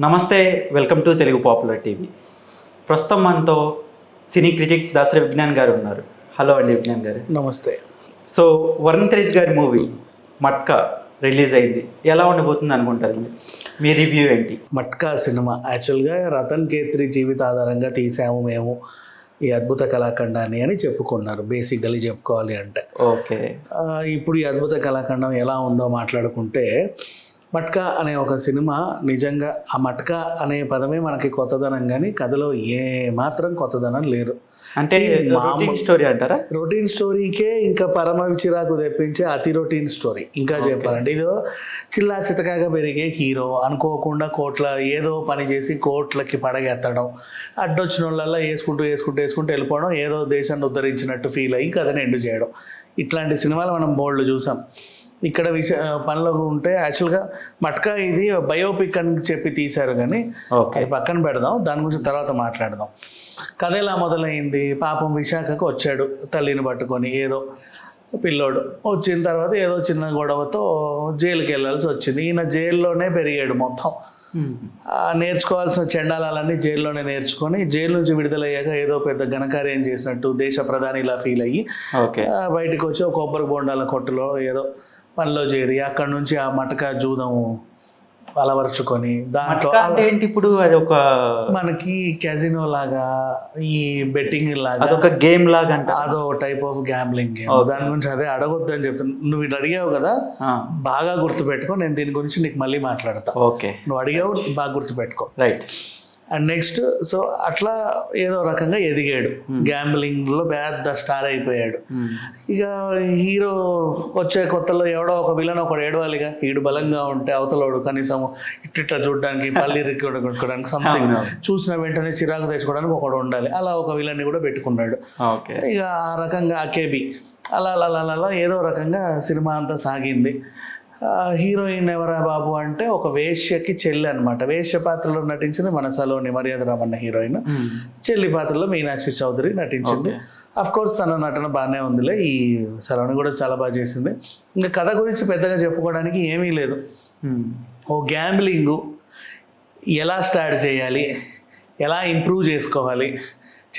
నమస్తే welcome to Telugu popular TV. ప్రస్తుతం మనతో సినీ క్రిటిక్ దాసరి విజ్ఞాన్ గారు ఉన్నారు. హలో అండి విజ్ఞాన్ గారు. నమస్తే. సో వరుణ్ తేజ్ గారి మూవీ మట్కా రిలీజ్ అయింది. ఎలా ఉండబోతుంది అనుకుంటారండి? మీ రివ్యూ ఏంటి? మట్కా సినిమా. యాక్చువల్గా రతన్ కేత్రి జీవిత ఆధారంగా తీసాము మేము ఈ అద్భుత కళాఖండాన్ని అని చెప్పుకున్నారు. బేసిక్గా చెప్పుకోవాలి అంటే. ఓకే. ఇప్పుడు ఈ అద్భుత కళాఖండం ఎలా ఉందో మాట్లాడుకుంటే మట్కా అనే ఒక సినిమా నిజంగా ఆ మట్కా అనే పదమే మనకి కొత్తదనం కానీ కథలో ఏ మాత్రం కొత్తదనం లేదు. అంటే స్టోరీ అంటారా? రొటీన్ స్టోరీకే ఇంకా పరమ చిరాకు తెప్పించే అతి రొటీన్ స్టోరీ ఇంకా చెప్పాలంటే ఇదో చిల్లా చితకాగా పెరిగే హీరో అనుకోకుండా కోట్ల ఏదో పని చేసి కోట్లకి పడగెత్తడం అడ్డొచ్చిన వాళ్ళల్లో వేసుకుంటూ వేసుకుంటూ వేసుకుంటూ వెళ్ళిపోవడం ఏదో దేశాన్ని ఉద్ధరించినట్టు ఫీల్ అయ్యి కథని ఎండు చేయడం. ఇట్లాంటి సినిమాలు మనం బోల్డ్ చూసాం. ఇక్కడ విష పనిలో ఉంటే యాక్చువల్గా మట్కా ఇది బయోపిక్ అని చెప్పి తీశారు కానీ అది పక్కన పెడదాం దాని గురించి తర్వాత మాట్లాడదాం. కథ ఎలా మొదలైంది? పాపం విశాఖకు వచ్చాడు తల్లిని పట్టుకొని ఏదో పిల్లోడు. వచ్చిన తర్వాత ఏదో చిన్న గొడవతో జైలుకి వెళ్ళాల్సి వచ్చింది. ఈయన జైల్లోనే పెరిగాడు మొత్తం. నేర్చుకోవాల్సిన చెండాలన్నీ జైల్లోనే నేర్చుకొని జైలు నుంచి విడుదలయ్యాక ఏదో పెద్ద ఘనకార్యం చేసినట్టు దేశ ప్రధాని ఇలా ఫీల్ అయ్యి బయటికి వచ్చి ఒక కొబ్బరి బొండాల కొట్టులో ఏదో పనిలో చేరి అక్కడ నుంచి ఆ మటక జూదము అలవరుచుకొని దాంట్లో అంటే ఏంటి ఇప్పుడు అది ఒక మనకి క్యాజినో లాగా ఈ బెట్టింగ్ లాగా. అదొక గేమ్ లాగా అంట అదో టైప్ ఆఫ్ గ్యాంబ్లింగ్ గేమ్. దాని గురించి అదే అడగొద్దు అని చెప్తాను నువ్వు ఇది అడిగావు కదా బాగా గుర్తుపెట్టుకో నేను దీని గురించి నీకు మళ్ళీ మాట్లాడతా. ఓకే నువ్వు అడిగావు బాగా గుర్తుపెట్టుకో. రైట్ అండ్ నెక్స్ట్ సో అట్లా ఏదో రకంగా ఎదిగాడు. గ్యాంబ్లింగ్లో పెద్ద స్టార్ అయిపోయాడు. ఇక హీరో వచ్చే కొత్తలో ఎవడో ఒక విలన్ ఒకడు ఏడవాలిగా. ఈడు బలంగా ఉంటే అవతలోడు కనీసం ఇట్టిట్లా చూడడానికి పల్లి కొట్టుకోవడానికి సంథింగ్. చూసిన వెంటనే చిరాకు తెచ్చుకోవడానికి ఒకడు ఉండాలి. అలా ఒక విలన్ని కూడా పెట్టుకున్నాడు. ఓకే. ఇక ఆ రకంగా అకేబి అలా అలా అలా ఏదో రకంగా సినిమా అంతా సాగింది. హీరోయిన్ ఎవరా బాబు అంటే ఒక వేశ్యకి చెల్లి అనమాట వేశ్య పాత్రలో నటించింది మన సలోని మర్యాద రామన్న హీరోయిన్. చెల్లి పాత్రలో మీనాక్షి చౌదరి నటించింది. అఫ్ కోర్స్ తన నటన బాగానే ఉందిలే. ఈ సలోని కూడా చాలా బాగా చేసింది. ఇంకా కథ గురించి పెద్దగా చెప్పుకోవడానికి ఏమీ లేదు. ఓ గ్యాంబ్లింగు ఎలా స్టార్ట్ చేయాలి? ఎలా ఇంప్రూవ్ చేసుకోవాలి?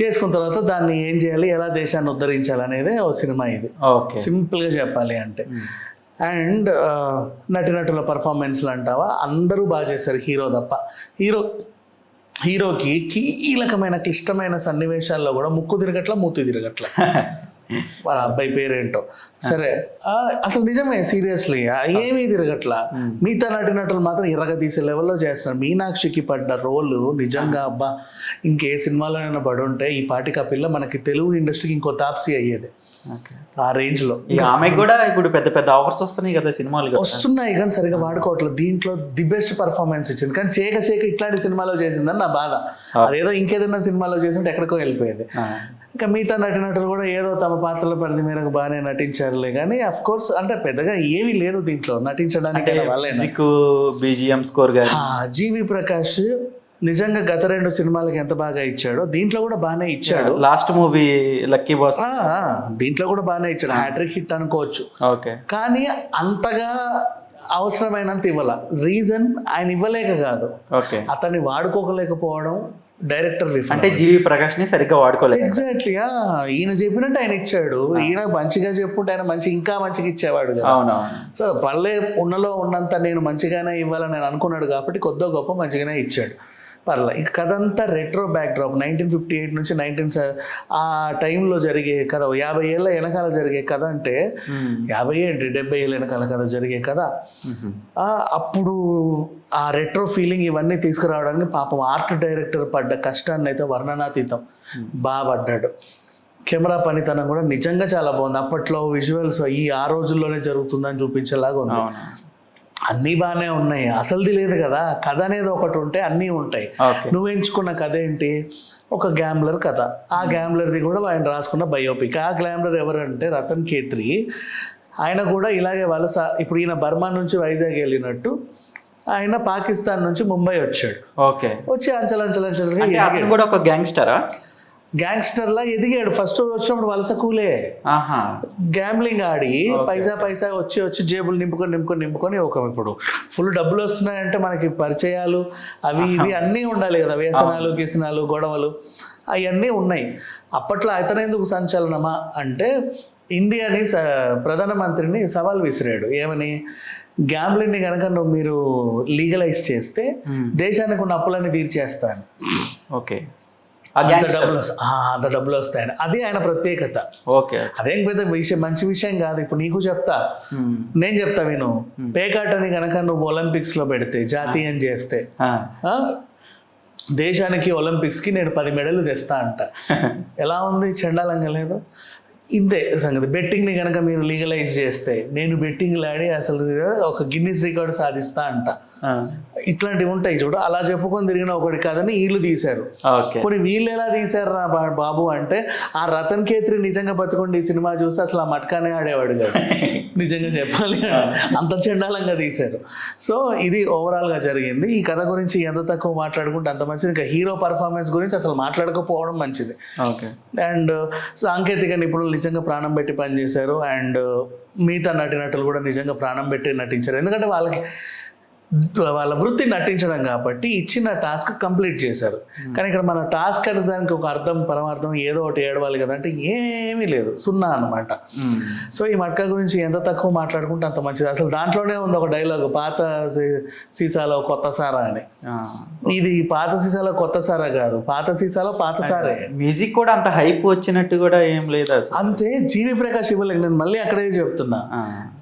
చేసుకున్న తర్వాత దాన్ని ఏం చేయాలి? ఎలా దేశాన్ని ఉద్ధరించాలి అనేది ఓ సినిమా ఇది. ఓకే. సింపుల్గా చెప్పాలి అంటే. అండ్ నటినటుల పర్ఫార్మెన్స్లు అంటావా? అందరూ బాగా చేస్తారు హీరో తప్ప. హీరో హీరోకి కీలకమైన క్లిష్టమైన సన్నివేశాల్లో కూడా ముక్కు తిరగట్ల మూతి తిరగట్ల. వాళ్ళ అబ్బాయి పేరేంటో. సరే. అసలు నిజమే సీరియస్లీ. ఏమీ తిరగట్ల. మిగతా నటినటులు మాత్రం ఇరగ తీసే లెవెల్లో చేస్తున్నారు. మీనాక్షికి పడ్డ రోలు నిజంగా అబ్బా ఇంకే సినిమాలోనైనా పడి ఉంటే ఈ పాటికి ఆ పిల్ల మనకి తెలుగు ఇండస్ట్రీకి ఇంకో తాప్సీ అయ్యేది. ఆ రేంజ్లో. ఇక ఆమెకు కూడా ఇప్పుడు పెద్ద పెద్ద ఆఫర్స్ వస్తున్నాయి కదా సినిమాలు. వస్తున్నాయి కానీ సరిగా వాడుకోవట్లేదు. దీంట్లో ది బెస్ట్ పర్ఫార్మెన్స్ ఇచ్చింది. కానీ చేయక చేయక ఇట్లాంటి సినిమాలో చేసిందని నా బాధ. అదేదో ఇంకేదైనా సినిమాలో చేసింటే ఎక్కడికో వెళ్ళిపోయేది. ఇంకా మిగతా నటినటులు కూడా ఏదో తమ పాత్రల పరిధి మేరకు బాగానే నటించారులే కానీ అఫ్ కోర్స్ అంటే పెద్దగా ఏమీ లేదు దీంట్లో. నటించడానికి వాళ్ళే మ్యూజిక్ బీజిఎం స్కోర్ గాని? జీవి ప్రకాష్ నిజంగా గత రెండు సినిమాలకి ఎంత బాగా ఇచ్చాడో దీంట్లో కూడా బాగానే ఇచ్చాడు. లాస్ట్ మూవీ లక్కీ బాస్ దీంట్లో కూడా బాగానే ఇచ్చాడు. హ్యాట్రిక్ హిట్ అనుకోవచ్చు. ఓకే కానీ అంతగా అవసరమైనంత ఇవ్వాల. రీజన్ ఆయన ఇవ్వలేక కాదు. ఓకే అతన్ని వాడుకోలేకపోవడం డైరెక్టర్ అంటే జీవి ప్రకాష్ని సరిగ్గా వాడుకోలేదు. ఎగ్జాక్ట్లీ ఈయన చెప్పినట్టు ఆయన ఇచ్చాడు. ఈయన మంచిగా చెప్పుంటే ఆయన మంచి ఇంకా మంచిగా ఇచ్చేవాడు సో పర్లే ఉన్నలో ఉన్నంత నేను మంచిగానే ఇవ్వాలని నేను అనుకున్నాడు కాబట్టి కొద్దో గొప్ప మంచిగానే ఇచ్చాడు. పర్లే ఇక కథ అంతా retro backdrop nineteen fifty eight నుంచి నైన్టీన్ ఆ టైంలో జరిగే కథ యాభై ఏళ్ళ వెనకాల జరిగే కథ అంటే. యాభై ఏంటి డెబ్బై ఏళ్ళ వెనకాల కథ జరిగే కథ. అప్పుడు ఆ రెట్రో ఫీలింగ్ ఇవన్నీ తీసుకురావడానికి పాపం ఆర్ట్ డైరెక్టర్ పడ్డ కష్టాన్ని అయితే వర్ణనాతీతం బాగా పడ్డాడు. కెమెరా పనితనం కూడా నిజంగా చాలా బాగుంది. అప్పట్లో విజువల్స్ ఈ ఆ రోజుల్లోనే జరుగుతుందని చూపించేలాగా ఉంది. అన్నీ బాగానే ఉన్నాయి. అసలుది లేదు కదా. కథ అనేది ఒకటి ఉంటే అన్నీ ఉంటాయి. నువ్వు ఎంచుకున్న కథ ఏంటి? ఒక గ్యాంబ్లర్ కథ. ఆ గ్యాంబ్లర్ది కూడా ఆయన రాసుకున్న బయోపిక్. ఆ గ్యాంబ్లర్ ఎవరంటే రతన్ ఖేత్రి. ఆయన కూడా ఇలాగే వలస ఇప్పుడు ఈయన బర్మా నుంచి వైజాగ్ వెళ్ళినట్టు ఆయన పాకిస్తాన్ నుంచి ముంబై వచ్చాడు. ఓకే. వచ్చి అంచలంచలంచలుగా కూడా ఒక గ్యాంగ్స్టరా? గ్యాంగ్స్టర్ లా ఎదిగాడు. ఫస్ట్ వచ్చినప్పుడు వలస కూలే. ఆహా. గ్యాంబ్లింగ్ ఆడి. పైసా పైసా వచ్చి వచ్చి జేబులు నింపుకొని నింపుకొని నింపుకొని ఒక ఇప్పుడు ఫుల్ డబ్బులు వస్తున్నాయంటే మనకి పరిచయాలు అవి ఇవి అన్నీ ఉండాలి కదా. వ్యసనాలు గిసనాలు గొడవలు అవన్నీ ఉన్నాయి. అప్పట్లో అతను ఎందుకు సంచలనమా అంటే ఇండియాని ప్రధానమంత్రిని సవాల్ విసిరాడు. ఏమని? గ్యాంబ్లింగ్ని కనుక నువ్వు మీరు లీగలైజ్ చేస్తే. దేశానికి ఉన్న అప్పులన్నీ తీర్చేస్తాను ఓకే. అంత డబ్బులు అంత డబ్బులు వస్తాయని. అది ఆయన ప్రత్యేకత. ఓకే అదేం పెద్ద విషయం మంచి విషయం కాదు. ఇప్పుడు నీకు చెప్తా. నేను చెప్తా విను. పేకాటని కనుక నువ్వు ఒలింపిక్స్లో పెడితే జాతీయం చేస్తే దేశానికి ఒలింపిక్స్కి నేను పది మెడలు తెస్తా అంట. ఎలా ఉంది? చండాలంగా లేదు? ఇంతే సంగతి. బెట్టింగ్ని కనుక మీరు లీగలైజ్ చేస్తే నేను బెట్టింగ్ ఆడి అసలు ఒక గిన్నిస్ రికార్డు సాధిస్తా అంట. ఇట్లాంటివి ఉంటాయి చూడు. అలా చెప్పుకొని తిరిగిన ఒకటి కాదని వీళ్ళు తీశారు. ఓకే. పోనీ వీళ్ళు ఎలా తీశారు రా బా- బాబు అంటే ఆ రతన్ కేత్రి నిజంగా బతుకుండి ఈ సినిమా చూస్తే అసలు ఆ మట్కానే ఆడేవాడు కాదు. నిజంగా చెప్పాలి. అంత చండాలంగా తీశారు. సో ఇది ఓవరాల్గా జరిగింది. ఈ కథ గురించి ఎంత తక్కువ మాట్లాడుకుంటే అంత మంచిది. ఇంకా హీరో పర్ఫార్మెన్స్ గురించి అసలు మాట్లాడకపోవడం మంచిది. ఓకే. అండ్ సాంకేతిక నిపుణులు నిజంగా ప్రాణం పెట్టి పనిచేశారు. అండ్ మిగతా నటినటులు కూడా నిజంగా ప్రాణం పెట్టి నటించారు. ఎందుకంటే వాళ్ళకి వాళ్ళ వృత్తి నటించడం కాబట్టి ఇచ్చిన టాస్క్ కంప్లీట్ చేశారు. కానీ ఇక్కడ మన టాస్క్ అనే దానికి ఒక అర్థం పరమార్థం ఏదో ఒకటి ఏడవాలి కదా అంటే ఏమీ లేదు. సున్నా అన్నమాట. ఉమ్. సో ఈ మట్కా గురించి ఎంత తక్కువ మాట్లాడుకుంటే అంత మంచిది. అసలు దాంట్లోనే ఉంది ఒక డైలాగ్ పాత సీసాలో కొత్త సారా అని. ఇది పాత సీసాలో కొత్త సారా కాదు. పాత సీసాలో పాత సారే. మ్యూజిక్ కూడా అంత హైప్ వచ్చినట్టు కూడా ఏం లేదు అసలు. అంతే జీవి ప్రకాష్ ఇవ్వలేదు. నేను మళ్ళీ అక్కడే చెప్తున్నా.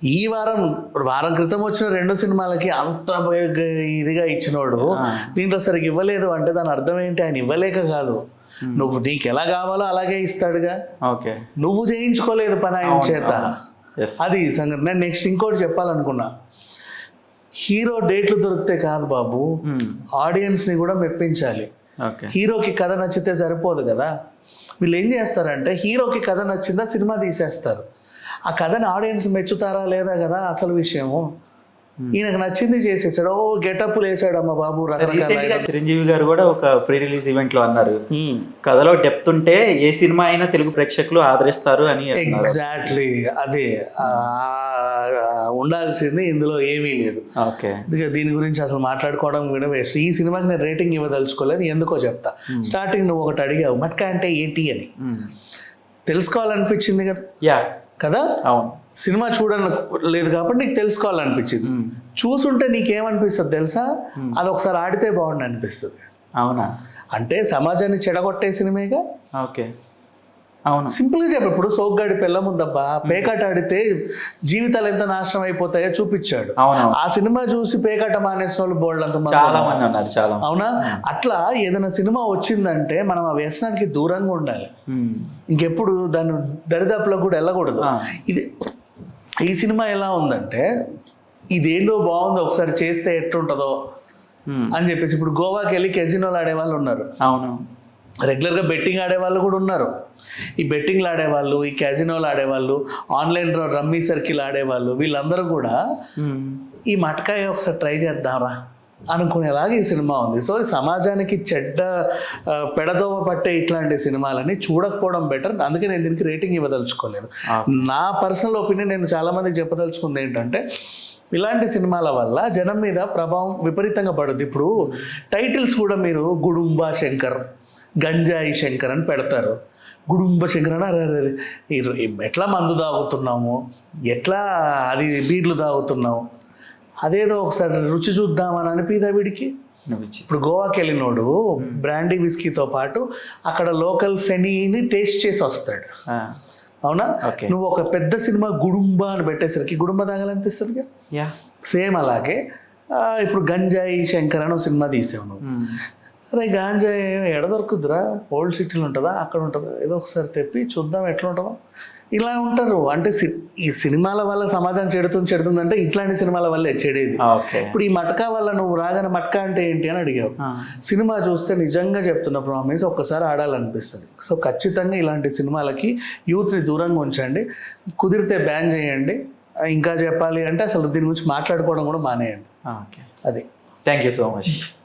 ఈ వారం వారం క్రితం వచ్చిన రెండు సినిమాలకి అంత ఇదిగా ఇచ్చినోడు. దీంట్లో సరిగ్గా ఇవ్వలేదు అంటే దాని అర్థం ఏంటి? ఆయన ఇవ్వలేక కాదు. నువ్వు నీకు ఎలా కావాలో అలాగే ఇస్తాడుగా. ఓకే. నువ్వు చేయించుకోలేదు పని ఆయన చేత. అది సంగతి. నేను నెక్స్ట్ ఇంకోటి చెప్పాలనుకున్నా. హీరో డేట్లు దొరికితే కాదు బాబు. ఆడియన్స్ని కూడా మెప్పించాలి. ఓకే. హీరోకి కథ నచ్చితే సరిపోదు కదా. వీళ్ళు ఏం చేస్తారంటే హీరోకి కథ నచ్చిందా సినిమా తీసేస్తారు. ఆ కథని ఆడియన్స్ మెచ్చుతారా లేదా కదా అసలు విషయము. ఈయనకు నచ్చింది చేసేసాడు. ఓ గెటప్లు వేసాడు అమ్మ బాబు రకరకాల చిరంజీవి గారు కూడా ఒక ప్రీ రిలీజ్ ఈవెంట్లో అన్నారు. Hmm. కథలో డెప్త్ ఉంటే ఏ సినిమా అయినా తెలుగు ప్రేక్షకులు ఆదరిస్తారు అని ఎగ్జాక్ట్లీ అదే. ఆ, ఉండాల్సింది ఇందులో ఏమీ లేదు. ఓకే దీని గురించి అసలు మాట్లాడుకోవడం కూడా వేస్ట్. ఈ సినిమాకి నేను రేటింగ్ ఇవ్వదలుచుకోలేదు ఎందుకో చెప్తా. స్టార్టింగ్ నువ్వు ఒకటి అడిగావు మట్కా అంటే ఏంటి అని. తెలుసుకోవాలనిపించింది కదా? యా కదా? అవును. సినిమా చూడని లేదు కాబట్టి నీకు తెలుసుకోవాలనిపించింది. చూసుంటే నీకేమనిపిస్తుంది తెలుసా? అది ఒకసారి ఆడితే బాగుండు అనిపిస్తుంది అవునా? అంటే సమాజాన్ని చెడగొట్టే సినిమేగా? ఓకే. అవును. సింపుల్గా చెప్పు. ఇప్పుడు సోగ్గాడి పిల్ల ముందబ్బా పేకాట ఆడితే జీవితాలు ఎంత నాశనం అయిపోతాయో చూపించాడు. అవునవును. ఆ సినిమా చూసి పేకాట మానేసిన వాళ్ళు బోల్డ్ అంత మంది చాలా మంది ఉన్నారు చాలా అవునా? అట్లా ఏదైనా సినిమా వచ్చిందంటే మనం ఆ వ్యసనానికి దూరంగా ఉండాలి. ఇంకెప్పుడు దాని దరిదాపులకు కూడా వెళ్ళకూడదు. ఇది ఈ సినిమా ఎలా ఉందంటే ఇదేందో బాగుంది ఒకసారి చేస్తే ఎట్లుంటుందో. అని చెప్పేసి ఇప్పుడు గోవాకి వెళ్ళి కెజినోలు ఆడే వాళ్ళు ఉన్నారు. అవును. రెగ్యులర్గా బెట్టింగ్ ఆడే వాళ్ళు కూడా ఉన్నారు. ఈ బెట్టింగ్లు ఆడేవాళ్ళు ఈ క్యాజినోలు ఆడేవాళ్ళు ఆన్లైన్ రమ్మీ సర్కిల్ ఆడేవాళ్ళు వీళ్ళందరూ కూడా. ఈ మటకాయ ఒకసారి ట్రై చేద్దాంరా అనుకునేలాగా ఈ సినిమా ఉంది. సో సమాజానికి చెడ్డ పెడదోవ పట్టే ఇట్లాంటి సినిమాలని చూడకపోవడం బెటర్. అందుకే నేను దీనికి రేటింగ్ ఇవ్వదలుచుకోలేదు. నా పర్సనల్ ఒపీనియన్ నేను చాలా మందికి చెప్పదలుచుకుంది ఏంటంటే ఇలాంటి సినిమాల వల్ల జనం మీద ప్రభావం విపరీతంగా పడుద్ది. ఇప్పుడు టైటిల్స్ కూడా మీరు గుడుంబ శంకర్ గంజాయి శంకర్ అని పెడతారు. గుడుంబ శంకర్ అని అరే ఎట్లా మందు తాగుతున్నాము? ఎట్లా అది బీర్లు తాగుతున్నాము అదేదో ఒకసారి రుచి చూద్దామని అనిపిదా వీడికి? ఇప్పుడు గోవాకి వెళ్ళినోడు బ్రాండీ విస్కీతో పాటు అక్కడ లోకల్ ఫెనీని టేస్ట్ చేసి వస్తాడు. అవునా? నువ్వు ఒక పెద్ద సినిమా గుడుంబ అని పెట్టేసరికి గుడుంబ తాగాలనిపిస్తుంది యా. సేమ్ అలాగే ఇప్పుడు గంజాయి శంకర్ అని ఒక సినిమా తీసావు నువ్వు. అరే గాంజాయి ఎడ దొరుకుద్దిరా? ఓల్డ్ సిటీలో ఉంటుందా? అక్కడ ఉంటుందా? ఏదో ఒకసారి తెప్పి చూద్దాం ఎట్లా ఉంటుందో. ఇలా ఉంటారు. అంటే ఈ సినిమాల వల్ల సమాజం చెడుతుంది చెడుతుంది అంటే ఇట్లాంటి సినిమాల వల్లే చెడేది. ఇప్పుడు ఈ మట్కా వల్ల నువ్వు రాగానే మట్కా అంటే ఏంటి అని అడిగావు. సినిమా చూస్తే నిజంగా చెప్తున్న ప్రామిస్ ఒక్కసారి ఆడాలనిపిస్తుంది. సో ఖచ్చితంగా ఇలాంటి సినిమాలకి యూత్ని దూరంగా ఉంచండి. కుదిరితే బ్యాన్ చేయండి. ఇంకా చెప్పాలి అంటే అసలు దీని గురించి మాట్లాడుకోవడం కూడా మానేయండి. ఓకే. అది. Thank you so much